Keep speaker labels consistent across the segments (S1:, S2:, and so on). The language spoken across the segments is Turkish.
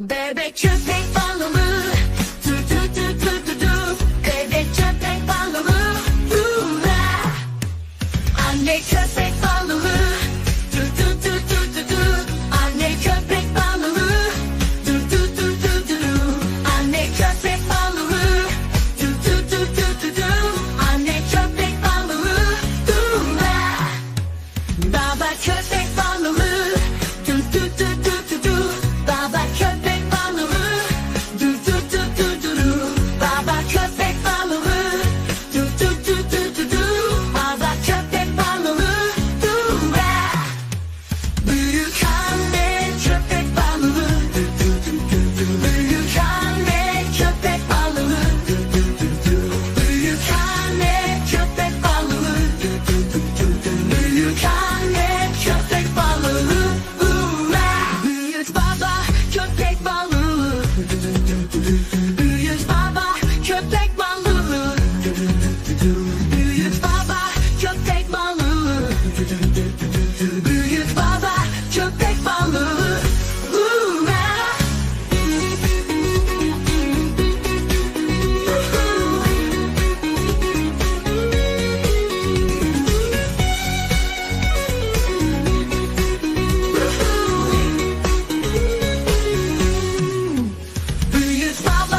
S1: Bebek köpek balımı. Tür tür tür tür tür tür Bebek köpek balımı. Hurra! Anne köpek balımı. Mm-hmm. this problem.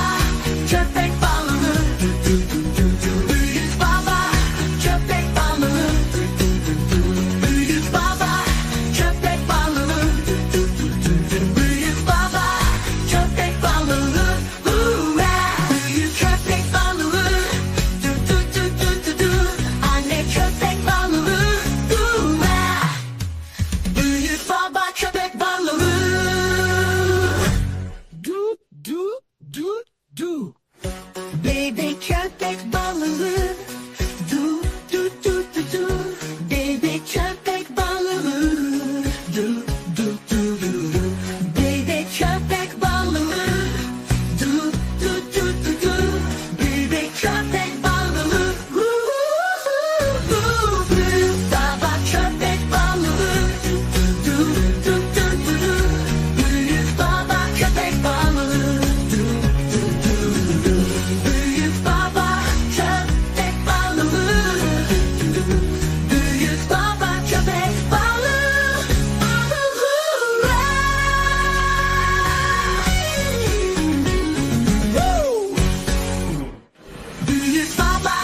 S1: Do you find my